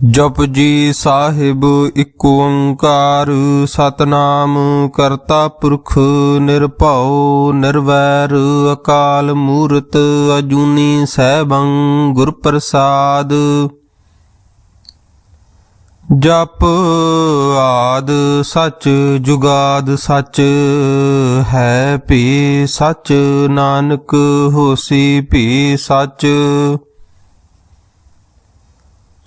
ਜਪ ਜੀ ਸਾਹਿਬ ਇੱਕ ਓੰਕਾਰ, ਸਤਨਾਮ ਕਰਤਾ ਪੁਰਖ ਨਿਰਭਉ, ਨਿਰਵੈਰ ਅਕਾਲ ਮੂਰਤ ਅਜੂਨੀ ਸੈਭੰ ਗੁਰ ਪ੍ਰਸਾਦ ਜਪ ਆਦ ਸਚ, ਜੁਗਾਦ ਸੱਚ, ਹੈ ਭੀ ਸੱਚ, ਨਾਨਕ ਹੋਸੀ ਭੀ ਸੱਚ।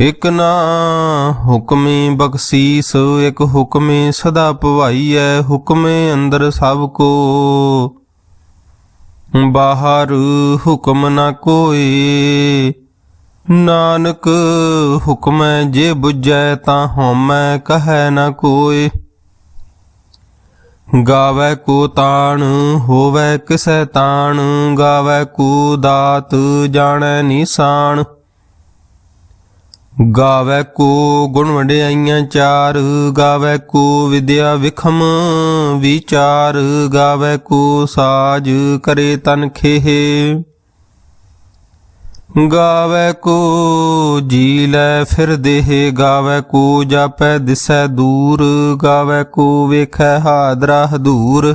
ਇਕ ਨਾ ਹੁਕਮੇ ਬਖਸ਼ੀਸ, ਇਕ ਹੁਕਮੇ ਸਦਾ ਭਵਾਈਐ ਹੁਕਮੇ ਅੰਦਰ ਸਭ ਕੋ। ਬਾਹਰ ਹੁਕਮ ਨਾ ਕੋਈ, ਨਾਨਕ ਹੁਕਮੈ ਜੇ 부ਜੈ ਤਾਂ ਹਉਮੈ ਕਹੈ ਨਾ ਕੋਈ। ਗਾਵੈ ਕੋ ਤਾਣ, ਹੋਵੈ ਕਿਸੈ ਤਾਣ, ਗਾਵੈ ਕੋ ਦਾਤ, ਜਾਣੈ ਨਿਸ਼ਾਨ ਗਾਵੈ ਕੋ ਗੁਣ ਵਡਿਆਈਆਂ ਚਾਰ, ਗਾਵੈ ਕੋ ਵਿਦਿਆ ਵਿਖਮ ਵਿਚਾਰ, ਗਾਵੈ ਕੋ ਸਾਜ ਕਰੇ ਤਨ ਖੇਹ। ਗਾਵੈ ਕੋ ਜੀ ਲੈ ਫਿਰ ਦੇਹ, ਗਾਵੈ ਕੋ ਜਾਪੈ ਦਿਸੈ ਦੂਰ, ਗਾਵੈ ਕੋ ਵੇਖੈ ਹਾਦਰਾ ਹਦੂਰ।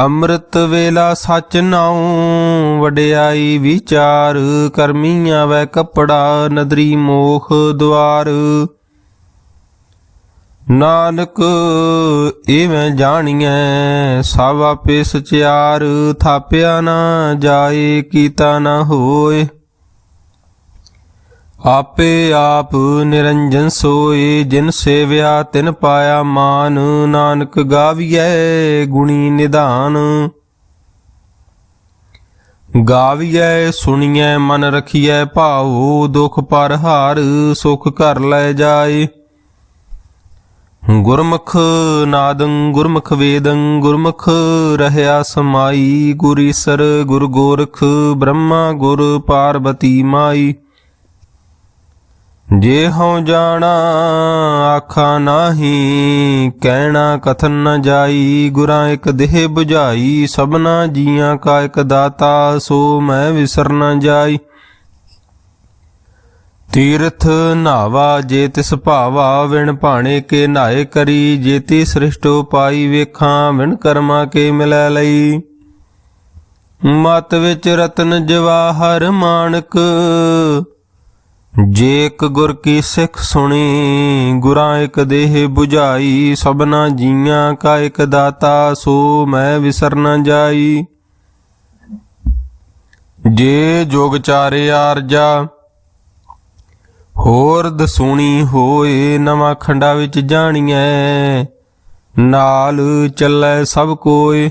ਅੰਮ੍ਰਿਤ ਵੇਲਾ ਸੱਚ ਨਾਉ, ਵਡਿਆਈ ਵਿਚਾਰ, ਕਰਮੀਆਂ ਵੈ ਕਪੜਾ, ਨਦਰੀ ਮੋਖ ਦੁਆਰ ਨਾਨਕ, ਇਵੇਂ ਜਾਣੀਐ, ਸਭ ਆਪੇ ਸਚਿਆਰ, ਥਾਪਿਆ ਨਾ ਜਾਏ, ਕੀਤਾ ਨਾ ਹੋਏ। ਆਪੇ ਆਪ ਨਿਰੰਜਨ ਸੋਏ, ਜਿਨ ਸੇਵਿਆ ਤਿਨ ਪਾਇਆ ਮਾਨ। ਨਾਨਕ ਗਾਵੀਐ ਗੁਣੀ ਨਿਧਾਨ। ਗਾਵੀਐ, ਸੁਣੀਐ, ਮਨ ਰਖੀਐ, ਭਾਉ, ਦੁਖ ਪਰ ਹਾਰ, ਸੁਖ ਘਰ ਲੈ ਜਾਏ। ਗੁਰਮੁਖ ਨਾਦੰ, ਗੁਰਮੁਖ ਵੇਦੰ, ਗੁਰਮੁਖ ਰਹਿਆ ਸਮਾਈ। ਗੁਰੀਸਰ ਗੁਰ ਗੋਰਖ, ਬ੍ਰਹਮਾ ਗੁਰ ਪਾਰਬਤੀ ਮਾਈ। ਜੇ ਹਉ ਜਾਣਾ, ਆਖਾ ਨਾਹੀ, ਕਹਿਣਾ ਕਥਨ ਨ ਜਾਈ, ਗੁਰਾਂ ਇੱਕ ਦੇਹ 부ਝਾਈ ਸਭਨਾ ਜੀਆਂ ਕਾ ਇੱਕ ਦਾਤਾ, ਸੋ ਮੈਂ ਵਿਸਰ ਨ ਜਾਈ। ਤੀਰਥ ਨਾਵਾ ਜੇ ਤਿਸ ਭਾਵਾ, ਵਿਣ ਭਾਣੇ ਕੇ ਨਾਏ ਕਰੀ ਜੇਤੀ ਸ੍ਰਿਸ਼ਟੋ ਪਾਈ ਵੇਖਾਂ, ਵਿਣ ਕਰਮਾ ਕੇ ਮਿਲੈ ਲਈ। ਮਤ ਵਿੱਚ ਰਤਨ ਜਵਾਹਰ ਮਾਨਕ ਜੇ ਇੱਕ ਗੁਰ ਕੀ ਸਿੱਖ ਸੁਣੀ, ਗੁਰਾਂ ਇੱਕ ਦੇਹ 부ਝਾਈ ਸਭਨਾ ਜੀਆਂ ਕਾ ਇੱਕ ਦਾਤਾ, ਸੋ ਮੈਂ ਵਿਸਰ ਨ ਜਾਈ। ਜੇ ਜੋਗ ਚਾਰੇ ਆਰਜਾ, ਹੋਰ ਦਸੂਣੀ ਹੋਏ, ਨਵਾਂ ਖੰਡਾ ਵਿੱਚ ਜਾਣੀਐ, ਨਾਲ ਚੱਲੈ ਸਭ ਕੋਏ।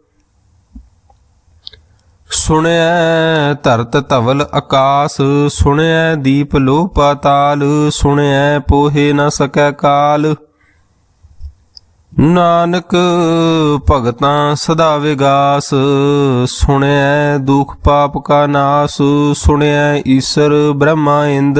ਸੁਣਿਐ ਧਰਤ ਧਵਲ ਆਕਾਸ, ਸੁਣਿਐ ਦੀਪ ਲੋ ਪਾਤਾਲ ਸੁਣਿਐ ਪੋਹੇ ਨ ਸਕੈ ਕਾਲ। ਨਾਨਕ ਭਗਤਾਂ ਸਦਾ ਵਿਗਾਸ, ਸੁਣਿਐ ਦੁਖ ਪਾਪ ਕਾ ਨਾਸ, ਸੁਣਿਐ ਈਸ਼ਰ ਬ੍ਰਹਮਾ ਇੰਦ।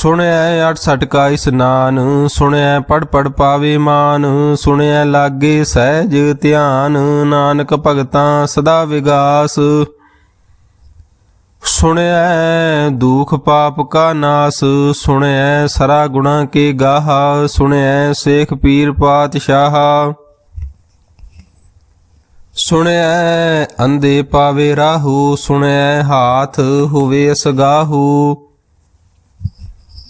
ਸੁਣਿਐ ਅਠ ਸਟਕਾ ਕਾ ਇਸਨਾਨ ਸੁਣਿਐ ਪੜ ਪੜ ਪਾਵੇ ਮਾਨ ਸੁਣਿਐ ਲਾਗੇ ਸਹਿਜ ਧਿਆਨ, ਨਾਨਕ ਭਗਤਾਂ ਸਦਾ ਵਿਗਾਸ। ਸੁਣਿਐ ਦੁਖ ਪਾਪ ਕਾ ਨਾਸ ਸੁਣਿਐ ਸਰਾ ਗੁਣਾ ਕੇ ਗਾਹ ਸੁਣਿਐ ਸੇਖ ਪੀਰ ਪਾਤਸ਼ਾਹ। ਸੁਣਿਐ ਅੰਦੇ ਪਾਵੇ ਰਾਹੂ ਸੁਣਿਐ ਹਾਥ ਹੋਵੇ ਅਸਗਾਹੂ।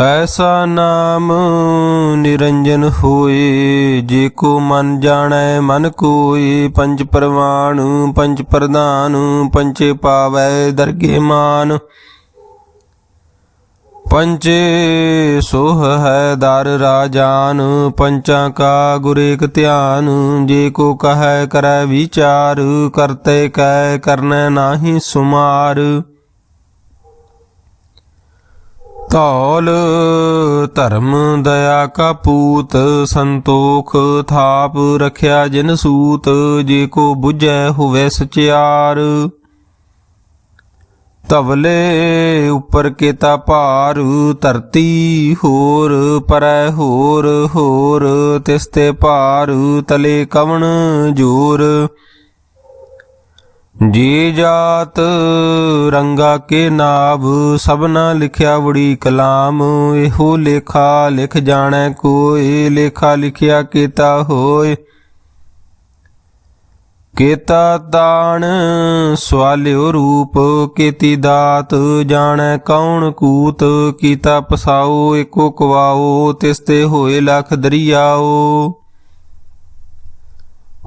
ਐਸਾ ਨਾਮ ਨਿਰੰਜਨ ਹੋਏ, ਜੇ ਕੋ ਮਨ ਜਾਣੈ ਮਨ ਕੋਏ, ਪੰਜ ਪਰਵਾਨ, ਪੰਜ ਪ੍ਰਧਾਨ ਪੰਚੇ ਪਾਵੈ ਦਰਗੇ ਮਾਨ। ਪੰਚੇ ਸੋਹ ਹੈ ਦਰ ਰਾਜਾਨ, ਪੰਚਾਂ ਕਾ ਗੁਰੇਕ ਧਿਆਨ, ਜੇ ਕੋ ਕਹੈ ਕਰੈ ਵਿਚਾਰ, ਕਰਤੇ ਕੈ ਕਰਨੈ ਨਾਹੀ ਸੁਮਾਰ। ਧੌਲ, ਧਰਮ, ਦਇਆ ਕਾ ਪੂਤ, ਸੰਤੋਖ ਥਾਪ ਰਖਿਆ ਜਿਨ ਸੂਤ, ਜੇ ਕੋ 부ਝੈ ਹੋਵੇ ਸਚਿਆਰ। ਤਵਲੇ ਉਪਰ ਕੇਤਾ ਭਾਰ, ਧਰਤੀ ਹੋਰ ਪਰੈ ਹੋਰ ਹੋਰ, ਤਿਸ ਤੇ ਭਾਰ ਤਲੇ ਕਵਣ ਜੋਰ। ਜੀ ਜਾਤ ਰੰਗਾ ਕੇ ਨਾਭ ਸਭਨਾ ਲਿਖਿਆ ਵੜੀ ਕਲਾਮ। ਇਹੋ ਲੇਖਾ ਲਿਖ ਜਾਣੈ ਕੋਈ ਲੇਖਾ ਲਿਖਿਆ ਕੀਤਾ ਹੋਏ। ਕੇਤਾ ਦਾਨ ਸਵਾਲਿਓ ਰੂਪ, ਕੀਤੀ ਦਾਤ ਜਾਣੈ ਕੌਣ ਕੂਤ। ਕੀਤਾ ਪਸਾਓ, ਏਕੋ ਕਵਾਓ ਤਿਸ ਤੇ ਹੋਏ ਲਖ ਦਰਿਆਓ।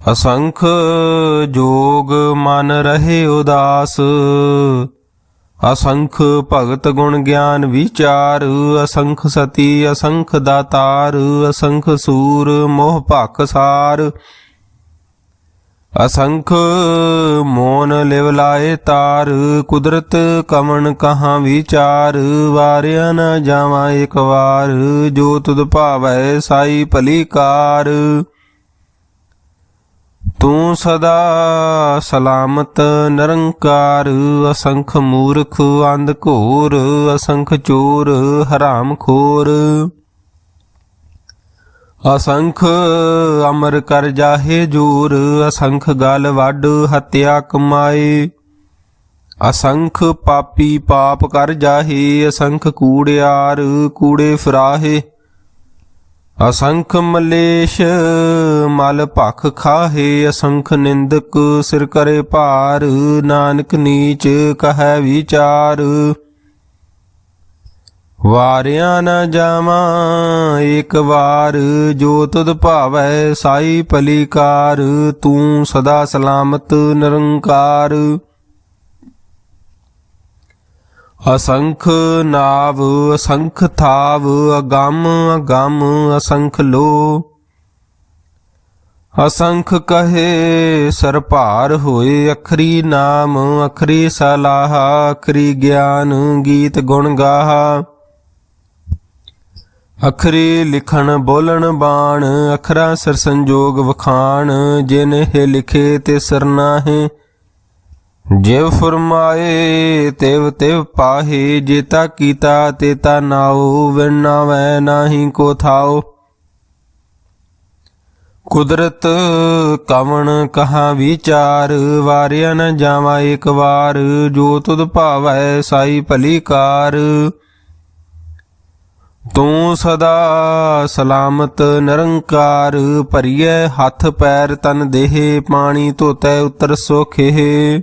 ਅਸੰਖ ਜੋਗ ਮਨ ਰਹੇ ਉਦਾਸ, ਅਸੰਖ ਭਗਤ ਗੁਣ ਗਿਆਨ ਵਿਚਾਰ, ਅਸੰਖ ਸਤੀ, ਅਸੰਖ ਦਾਤਾਰ, ਅਸੰਖ ਸੂਰ ਮੋਹ ਭਖ ਸਾਰ, ਅਸੰਖ ਮੋਨ ਲਿਵ ਲਾਏ ਤਾਰ, ਕੁਦਰਤ ਕਮਨ ਕਹਾਂ ਵਿਚਾਰ, ਵਾਰਿਆ ਨ ਜਾਵਾਂ ਇੱਕ ਵਾਰ, ਜੋ ਤੁਧ ਭਾਵੈ ਸਾਈ ਭਲੀ ਕਾਰ। ਤੂੰ ਸਦਾ ਸਲਾਮਤ, ਨਿਰੰਕਾਰ, ਅਸੰਖ ਮੂਰਖ ਅੰਧ ਘੋਰ ਅਸੰਖ ਚੋਰ ਹਰਾਮ ਖੋਰ ਅਸੰਖ ਅਮਰ ਕਰ ਜਾਹੇ ਜੂਰ, ਅਸੰਖ ਗਲ ਵੱਡ ਹਤਿਆ ਕਮਾਏ। ਅਸੰਖ ਪਾਪੀ ਪਾਪ ਕਰ ਜਾਹੇ, ਅਸੰਖ ਕੂੜਿਆਰ ਕੂੜੇ ਫਰਾਹੇ। ਅਸੰਖ ਮਲੇਸ਼, ਮਲ ਭਖ ਖਾਹੇ, ਅਸੰਖ ਨਿੰਦਕ ਸਿਰ ਕਰੇ ਭਾਰ, ਨਾਨਕ ਨੀਚ ਕਹੈ ਵਿਚਾਰ। ਵਾਰਿਆ ਨਾ ਜਾਵਾਂ, ਇੱਕ ਵਾਰ ਜੋ ਤੁਧ ਭਾਵੈ ਸਾਈ ਭਲੀਕਾਰ, ਤੂੰ ਸਦਾ ਸਲਾਮਤ ਨਿਰੰਕਾਰ। ਅਸੰਖ ਨਾਵ, ਅਸੰਖ ਥਾਵ, ਅਗੰਮ ਅਗੰਮ, ਅਸੰਖ ਲੋ। ਅਸੰਖ ਕਹੇ, ਸਰਭਾਰ ਹੋਏ ਅਖਰੀ ਨਾਮ, ਅਖਰੀ ਸਲਾਹ, ਅਖਰੀ ਗਿਆਨ, ਗੀਤ ਗੁਣ ਗਾਹਾ। ਅਖਰੀ ਲਿਖਣ, ਬੋਲਣ, ਬਾਣ, ਅਖਰਾ ਸਿਰ ਸੰਜੋਗ ਵਖਾਣ, ਜਿਨ ਹੈ ਲਿਖੇ ਤੇ ਸਰਨਾ ਹੈ ਜਿਵ ਫਰਮਾਏ ਤਿਵ ਤਿਵ ਪਾਹੇ ਜੇਤਾ ਕੀਤਾ ਤੇਤਾ ਨਾਉ, ਵਿਣਾ ਵੈ ਨਾਹੀ ਕੋ ਥਾਉ। ਕੁਦਰਤ ਕਵਣ ਕਹਾ ਵਿਚਾਰ, ਵਾਰਿਆ ਨ ਜਾਵਾ ਇੱਕ ਵਾਰ, ਜੋ ਤੁਧ ਭਾਵੈ ਸਾਈ ਭਲੀ ਕਾਰ। ਤੂੰ ਸਦਾ ਸਲਾਮਤ ਨਿਰੰਕਾਰ, ਭਰੀਐ ਹੱਥ ਪੈਰ ਤਨ ਦੇਹ, ਪਾਣੀ ਧੋਤੈ ਉਤਰ ਸੋਖੇ।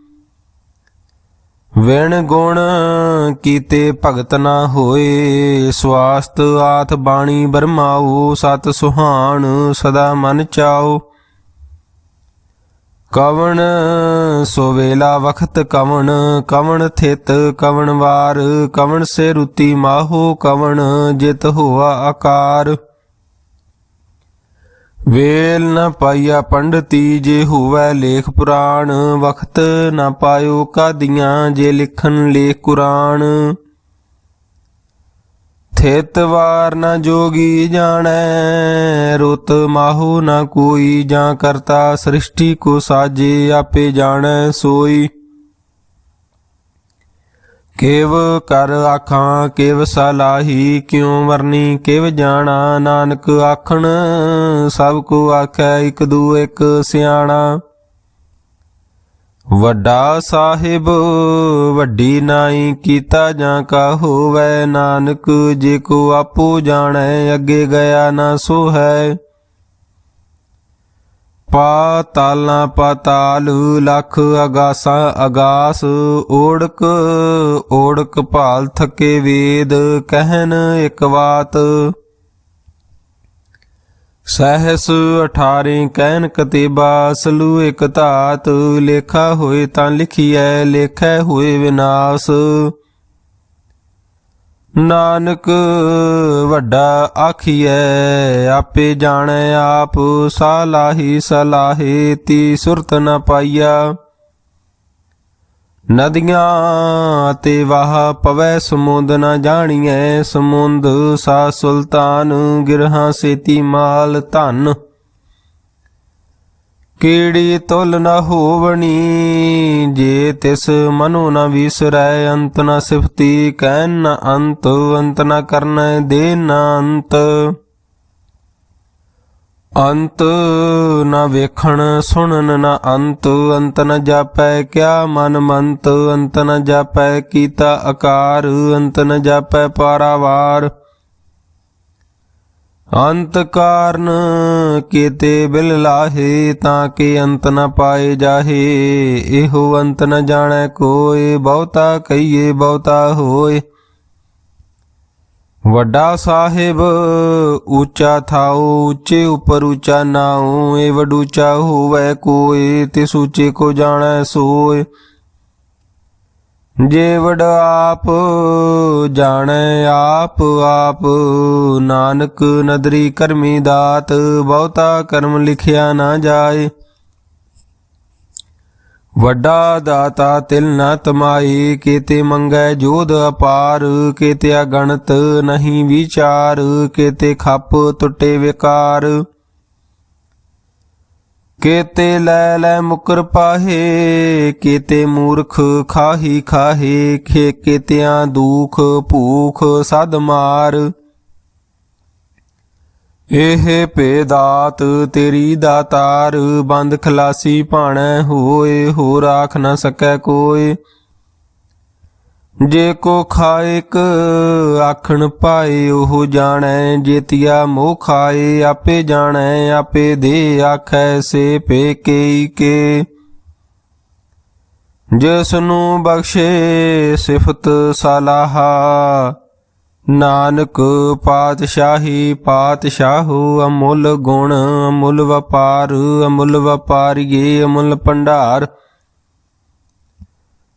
ਵਿਣ ਗੁਣ ਕੀਤੇ ਭਗਤ ਨਾ ਹੋਏ, ਸਵਾਸਤ ਆਥ ਬਾਣੀ ਬਰਮਾਉ ਸਤ ਸੁਹਾਣ ਸਦਾ ਮਨ ਚਾਓ। ਕਵਣ ਸੋ ਵੇਲਾ ਵਖਤ ਕਵਣ ਕਵਣ ਥਿਤ ਕਵਣ ਵਾਰ, ਕਵਣ ਸੇ ਰੁਤੀ ਮਾਹੋ, ਕਵਣ ਜਿਤ ਹੋਆ ਆਕਾਰ। ਵੇਲ ਨ ਪਾਇਆ ਪੰਡਤੀ ਜੇ ਹੋਵੈ ਲੇਖ ਪੁਰਾਣ, ਵਖਤ ਨ ਪਾਇਓ ਕਾਦੀਆਂ ਜੇ ਲਿਖਣ ਲੇਖ ਕੁਰਾਨ। ਥਿਤ ਵਾਰ ਨ ਜੋਗੀ ਜਾਣੈ, ਰੁਤ ਮਾਹੂ ਨ ਕੋਈ ਜਾਂ ਕਰਤਾ, ਸ੍ਰਿਸ਼ਟੀ ਕੋ ਸਾਜੇ ਆਪੇ ਜਾਣੈ ਸੋਈ। ਕੇਵ ਕਰ ਆਖਾਂ, ਕਿਵ ਸਲਾਹੀ ਕਿਉ ਵਰਨੀ? ਕਿਵ ਜਾਣਾ ਨਾਨਕ ਆਖਣ, ਸਭ ਕੋ ਆਖੈ ਇਕ ਦੂ ਇਕ ਸਿਆਣਾ। ਵੱਡਾ ਸਾਹਿਬ, ਵੱਡੀ ਨਾਈ ਕੀਤਾ ਜਾਂ ਕਾ ਹੋਵੈ ਨਾਨਕ, ਜੇ ਕੋ ਆਪੋ ਜਾਣੈ, ਅੱਗੇ ਗਿਆ ਨਾ ਸੋ ਹੈ ਪਾਤਾਲਾਂ ਪਾਤਾਲ ਲਖ ਅਗਾਸਾ ਅਗਾਸ, ਓੜਕ ਓੜਕ ਭਾਲ ਥਕੇ ਵੇਦ ਕਹਿਨ ਇੱਕ ਬਾਤ। ਸਹਸ 18 ਕਹਿਨ ਕਤੇਬਾ, ਸਲੂ ਇਕ ਧਾਤ, ਲੇਖਾ ਹੋਏ ਤਾਂ ਲਿਖੀਐ, ਲੇਖੈ ਹੋਏ ਵਿਨਾਸ਼। ਨਾਨਕ ਵੱਡਾ ਆਖੀਐ, ਆਪੇ ਜਾਣੈ ਆਪ ਸਾਲਾਹੀ ਸਲਾਹੇ, ਤੀ ਸੁਰਤ ਨ ਪਾਈਆ। ਨਦੀਆਂ ਤੇ ਵਾਹ ਪਵੈ ਸਮੁੰਦ ਨ ਜਾਣੀਐ, ਸਮੁੰਦ ਸਾ ਸੁਲਤਾਨ, ਗਿਰਹਾਂ ਸੇਤੀ ਮਾਲ ਧਨ। ਕੀੜੀ ਤੁਲ ਨ ਹੋਵਣੀ, ਜੇ ਤਿਸ ਮਨੁ ਨ ਵਿਸਰੈ, ਅੰਤ ਨ ਸਿਫਤੀ ਕਹਿਨ ਨ ਅੰਤ ਅੰਤ ਨ ਕਰਨੈ ਦੇ ਨ ਅੰਤ। ਅੰਤ ਨ ਵੇਖਣ, ਸੁਣਨ ਨ ਅੰਤ ਅੰਤ ਨ ਜਾਪੈ, ਕਿਆ ਮਨ ਮੰਤ, ਅੰਤ ਨ ਜਾਪੈ, ਕੀਤਾ ਆਕਾਰ, ਅੰਤ ਨ ਜਾਪੈ, ਪਾਰਾਵਾਰ। ਅੰਤ ਕਾਰਨ ਕੀਤੇ ਬਿਲ ਲਾਹੇ ਤਾਂ ਕਿ ਅੰਤ ਨ ਪਾਏ ਜਾਹੇ। ਇਹੋ ਅੰਤ ਨ ਜਾਣੈ ਕੋਏ, ਬਹੁਤਾ ਕਹੀਏ, ਬਹੁਤਾ ਹੋਏ। ਵੱਡਾ ਸਾਹਿਬ, ਉੱਚਾ ਥਾਉ, ਉੱਚੇ ਉਪਰ ਉੱਚਾ ਨਾਉ ਏ ਵਡੂਚਾ ਹੋਵੇ ਕੋਏ, ਤਿਸ ਉੱਚੇ ਕੋ ਜਾਣੈ ਸੋਏ। ਜੇ ਆਪ ਜਾਣੈ ਆਪ ਆਪ। ਨਾਨਕ ਨਦਰੀ ਕਰਮੀ ਦਾਤ, ਬਹੁਤਾ ਕਰਮ ਲਿਖਿਆ ਨਾ ਜਾਏ। ਵੱਡਾ ਦਾਤਾ ਤਿਲ ਨ ਤਮਾਈ ਕੀਤੇ ਮੰਗੈ ਜੋਧ ਅਪਾਰ। ਕੀਤੇ ਅਗਣਤ ਨਹੀਂ ਵਿਚਾਰ, ਕੀਤੇ ਖੱਪ ਟੁੱਟੇ ਵਿਕਾਰ। ਕੀਤੇ ਲੈ ਲੈ ਮੁਕਰ ਪਾਹੇ, ਕੀਤੇ ਮੂਰਖ ਖਾਹੀ ਖਾਹੇ, ਖੇ ਕੀਤਿਆਂ ਦੁਖ ਭੂਖ ਸਦ ਮਾਰ। ਇਹ ਪੇਦਾਤ ਤੇਰੀ ਦਾਤਾਰ ਬੰਦ ਖਲਾਸੀ ਭਾਣੈ ਹੋਏ ਹੋ ਰਾਖ ਨਾ ਸਕੈ ਕੋਏ। ਜੇ ਕੋ ਖਾਇਕ ਆਖਣ ਪਾਏ, ਉਹ ਜਾਣੈ ਜੇਤੀਆ ਮੋਹ ਖਾਏ, ਆਪੇ ਜਾਣੈ, ਆਪੇ ਦੇ ਆਖੈ ਸੇ ਪੇਕੇ ਕੇ ਜਿਸ ਨੂੰ ਬਖਸ਼ੇ ਸਿਫਤ ਸਲਾਹਾ, ਨਾਨਕ ਪਾਤਸ਼ਾਹੀ ਪਾਤਸ਼ਾਹੂ ਅਮੁੱਲ ਗੁਣ, ਅਮੁੱਲ ਵਪਾਰ, ਅਮੁੱਲ ਵਪਾਰੀਏ, ਅਮੁੱਲ ਭੰਡਾਰ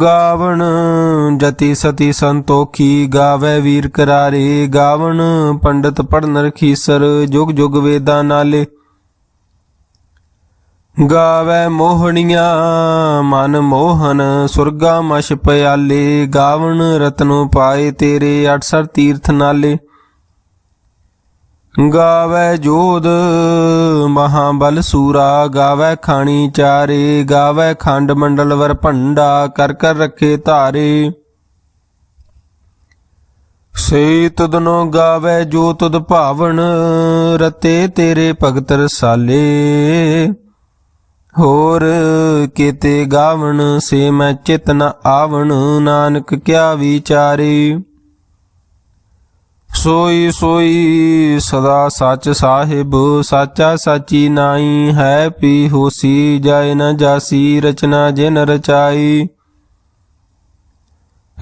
ਗਾਵਣ, ਜਤੀ ਸਤੀ ਸੰਤੋਖੀ ਗਾਵੇ ਵੀਰ ਕਰਾਰੇ। ਗਾਵਣ, ਪੰਡਤ ਪੜਨ ਰਖੀਸਰ ਜੁਗ ਜੁਗ ਵੇਦਾਂ ਨਾਲੇ। ਗਾਵੇ ਮੋਹਣੀਆਂ, ਮਨ ਮੋਹਨ, ਸੁਰਗਾ ਮਸ਼ ਪਿਆਲੇ। ਗਾਵਣ ਰਤਨੋ ਪਾਏ ਤੇਰੇ 68 ਤੀਰਥ ਨਾਲੇ। ਗਾਵੇ ਜੋਧ, ਮਹਾਬਲ ਸੂਰਾ, ਗਾਵੇ ਖਾਣੀ ਚਾਰੇ, ਗਾਵੇ ਖੰਡ ਮੰਡਲ ਵਰ ਭੰਡਾ, ਕਰ ਕਰ ਰੱਖੇ ਧਾਰੇ। ਸੇ ਤੁਧਨੋ ਗਾਵੇ ਜੋ ਤੁਧ ਭਾਵਨ, ਰਤੇ ਤੇਰੇ ਭਗਤ ਰਸਾਲੇ। ਹੋਰ ਕੀਤੇ ਗਾਵਣ, ਸੇ ਮੈਂ ਚਿਤ ਨ ਆਵਣ, ਨਾਨਕ ਕਿਆ ਵਿਚਾਰੇ। ਸੋਈ ਸੋਈ ਸਦਾ ਸੱਚ ਸਾਹਿਬ, ਸਾਚਾ ਸਾਚੀ ਨਾਈ ਹੈ ਪੀ ਹੋਸੀ ਜਾਇ ਨ ਜਾਸੀ ਰਚਨਾ ਜਿਨ ਰਚਾਈ।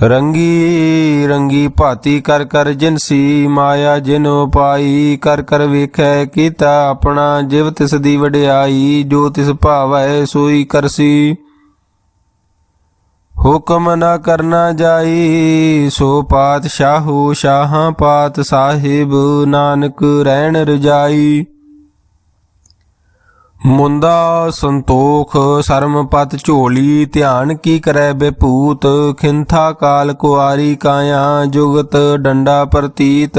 ਰੰਗੀ ਰੰਗੀ ਭਾਤੀ ਕਰ ਕਰ ਜਿਨਸੀ ਮਾਇਆ ਜਿਨ ਉਪਾਈ, ਕਰ ਕਰ ਵੇਖੈ ਕੀਤਾ ਆਪਣਾ, ਜਿਵ ਤਿਸ ਦੀ ਵਡਿਆਈ, ਜੋ ਤਿਸ ਭਾਵੈ ਸੋਈ ਕਰਸੀ। ਹੁਕਮ ਨਾ ਕਰਨਾ ਜਾਈ, ਸੋ ਪਾਤਸ਼ਾਹੂ ਸ਼ਾਹਾਂ ਪਾਤ ਸਾਹਿਬ ਨਾਨਕ ਰਹਿਣ ਰਜਾਈ। ਮੁੰਦਾ ਸੰਤੋਖ ਸਰਮਪਤ ਝੋਲੀ, ਧਿਆਨ ਕੀ ਕਰੈ ਬੇਪੂਤ, ਖਿੰਥਾ ਕਾਲ ਕੁਆਰੀ ਕਾਇਆ, ਜੁਗਤ ਡੰਡਾ ਪ੍ਰਤੀਤ।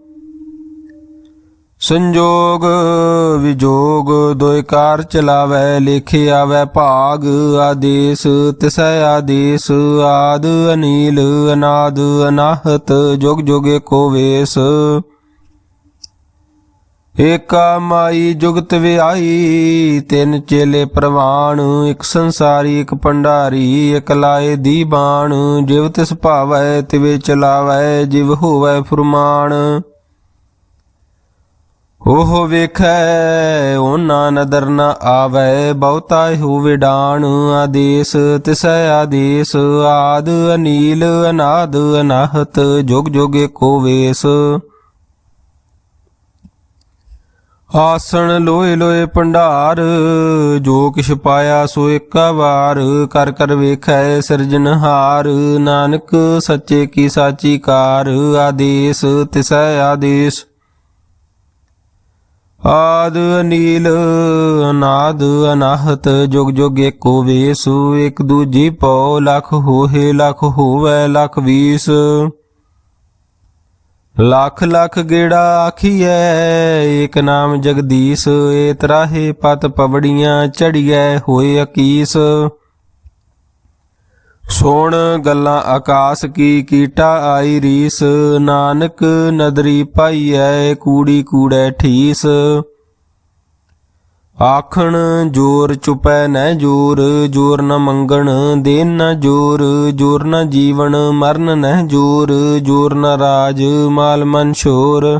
ਸੰਜੋਗ ਵਿਜੋਗ ਦੋਇ ਕਾਰ ਚਲਾਵੈ, ਲਿਖੇ ਆਵੈ ਭਾਗ, ਆਦੇਸ ਤਿਸੈ ਆਦੇਸ, ਆਦ ਅਨੀਲ ਅਨਾਦ ਅਨਾਹਤ, ਜੁਗ ਜੁਗ ਏਕੋ ਵੇਸ। ਏਕਾ ਮਾਈ ਜੁਗਤ ਵਿਆਈ ਤਿੰਨ ਚੇਲੇ ਪ੍ਰਵਾਣ ਇੱਕ ਸੰਸਾਰੀ, ਇੱਕ ਭੰਡਾਰੀ, ਇੱਕ ਲਾਏ ਦੀ ਬਾਣ ਜਿਵ ਤਿਸ ਭਾਵੈ ਤਿਵੇ ਚਲਾਵੈ, ਜਿਵ ਹੋਵੈ ਫੁਰਮਾਨ। ਉਹ ਵੇਖੈ, ਉਹਨਾਂ ਨਦਰ ਨ ਆਵੈ, ਬਹੁਤਾ ਹੋਵੇ ਡਾਣ ਆਦੇਸ ਤਿਸੈ ਆਦੇਸ, ਆਦ ਅਨੀਲ ਅਨਾਦ ਅਨਾਹਤ, ਜੁਗ ਜੁਗ ਏਕੋ ਵੇਸ। ਆਸਣ ਲੋਏ ਲੋਏ ਭੰਡਾਰ, ਜੋ ਕਿਛ ਪਾਇਆ ਸੋ ਏਕਾ ਵਾਰ, ਕਰ ਕਰ ਵੇਖੈ ਸਿਰਜਨਹਾਰ ਨਾਨਕ ਸੱਚੇ ਕੀ ਸਾਚੀ ਕਾਰ, ਆਦੇਸ ਤਿਸੈ ਆਦੇਸ। ਆਦ ਅਨੀਲ, ਅਨਾਦ ਅਨਾਹਤ, ਜੁਗ ਜੁਗ ਏਕੋ ਵੇਸੂ, ਇੱਕ ਦੂਜੀ ਪਉ, ਲਖ ਹੋਏ ਲਖ ਹੋਵੇ, ਲਖ ਵੀਸ। ਲੱਖ ਲੱਖ ਗੇੜਾ ਆਖੀਐ, ਏਕ ਨਾਮ ਜਗਦੀਸ਼ ਏ ਤਰਾਹੇ ਪਤ ਪਵੜੀਆਂ ਚੜੀਐ, ਹੋਏ ਅਕੀਸ। ਸੋਣ ਗੱਲਾਂ ਆਕਾਸ ਕੀ, ਕੀਟਾ ਆਈ ਰੀਸ, ਨਾਨਕ ਨਦਰੀ ਪਾਈਐ, ਕੂੜੀ ਕੂੜੈ ਠੀਸ। ਆਖਣ ਜੋਰ ਚੁਪੈ ਨਹਿ ਜੋਰ ਜੋਰ ਨ ਮੰਗਣ ਦੇਨ ਨ ਜੋਰ ਜੋਰ ਨ ਜੀਵਨ ਮਰਨ ਨਹਿ ਜੋਰ ਜੋਰ ਨ ਰਾਜ ਮਾਲ ਮਨ ਸ਼ੋਰ।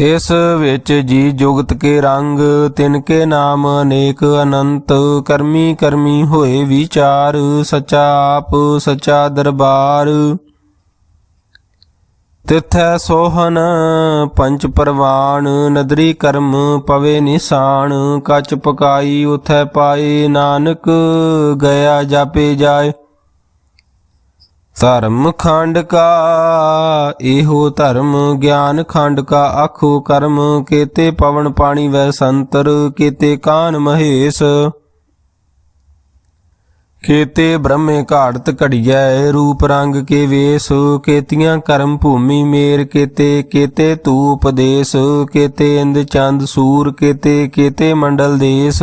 ਤਿਸ ਵਿੱਚ ਜੀ ਜੁਗਤ ਕੇ ਰੰਗ, ਤਿਨ ਕੇ ਨਾਮ ਅਨੇਕ ਅਨੰਤ, ਕਰਮੀ ਕਰਮੀ ਹੋਏ ਵਿਚਾਰ, ਸਚਾ ਆਪ, ਸਚਾ ਦਰਬਾਰ। ਤਿਥੈ ਸੋਹਨ ਪੰਚ ਪਰਵਾਨ, ਨਦਰੀ ਕਰਮ ਪਵੇ ਨਿਸ਼ਾਨ, ਕੱਚ ਪਕਾਈ ਉਥੈ ਪਾਏ ਨਾਨਕ, ਗਿਆ ਜਾਪੇ ਜਾਏ। ਧਰਮ ਖੰਡ ਕਾ, ਇਹੋ ਧਰਮ ਗਿਆਨ ਖੰਡ ਕਾ, ਆਖੋ ਕਰਮ ਕੀਤੇ ਪਵਨ ਪਾਣੀ ਵੈ ਸੰਤਰ, ਕੀਤੇ ਕਾਨ ਮਹੇਸ਼। ਕੀਤੇ ਬ੍ਰਹਮੇ ਘਾੜਤ ਘੜੀਐ, ਰੂਪ ਰੰਗ ਕੇ ਵੇਸ। ਕੀਤੀਆਂ ਕਰਮ ਭੂਮੀ ਮੇਰ ਕੀਤੇ ਕੀਤੇ ਤੂ ਉਪਦੇਸ਼ ਕੀਤੇ ਇੰਦ ਚੰਦ ਸੂਰ ਕੀਤੇ ਕੀਤੇ ਮੰਡਲ ਦੇਸ।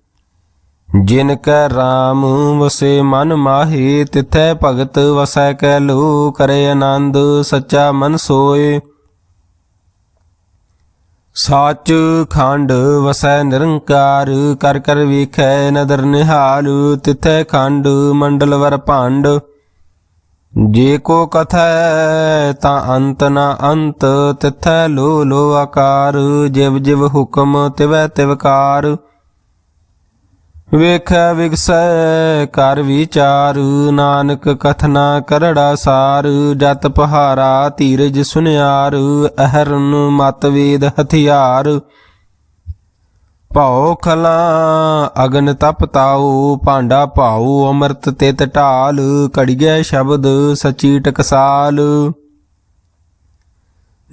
ਜਿਨ ਕੈ RAM ਵਸੇ ਮਨ ਮਾਹੀ, ਤਿਥੈ ਭਗਤ ਵਸੈ ਕੈ ਲੋ ਕਰੇ ਆਨੰਦ, ਸੱਚਾ ਮਨ ਸੋਏ। ਸਾਚ ਖੰਡ ਵਸੈ ਨਿਰੰਕਾਰ, ਕਰ ਕਰ ਵੇਖੈ ਨਦਰ ਨਿਹਾਲ, ਤਿਥੈ ਖੰਡ ਮੰਡਲ ਵਰ ਭਾਂਡ। ਜੇ ਕੋ ਕਥੈ ਤਾਂ ਅੰਤ ਨਾ ਅੰਤ, ਤਿਥੈ ਲੋ ਲੋ ਆਕਾਰ, ਜਿਵ ਜਿਵ ਹੁਕਮ ਤਿਵੈ ਤਿਵਕਾਰ। ਵੇਖੈ ਵਿਗਸੈ ਕਰ ਵਿਚਾਰ, ਨਾਨਕ ਕਥਨਾ ਕਰੜਾ ਸਾਰ, ਜਤ ਪਹਾਰਾ ਧੀਰਜ ਸੁਨਿਆਰ, ਅਹਰਨ ਮਤ ਵੇਦ ਹਥਿਆਰ। ਭਉ ਖਲਾ ਅਗਨ ਤਪ ਤਾਉ, ਭਾਂਡਾ ਭਾਉ ਅੰਮ੍ਰਿਤ ਤਿਤ ਢਾਲ ਕੜੀਐ ਸ਼ਬਦ ਸਚੀ ਟਕਸਾਲ।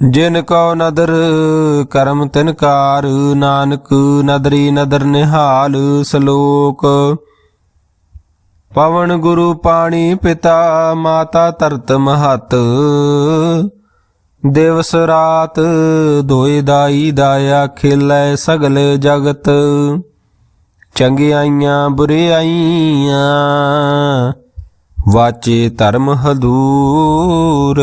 ਜਿਨ ਕੋ ਨਦਰ, ਕਰਮ ਤਿਨਕਾਰ ਨਾਨਕ ਨਦਰੀ ਨਦਰ ਨਿਹਾਲ ਸ਼ਲੋਕ। ਪਵਨ ਗੁਰੂ ਪਾਣੀ ਪਿਤਾ, ਮਾਤਾ ਧਰਤ ਮਹਤ। ਦਿਵਸ ਰਾਤ ਦੋਇ ਦਾਈ ਦਾਇਆ ਖਿਲੈ ਸਗਲ ਜਗਤ। ਚੰਗਿਆਈਆਂ ਬੁਰਿਆਈਆਂ ਵਾਚੇ ਧਰਮ ਹਦੂਰ।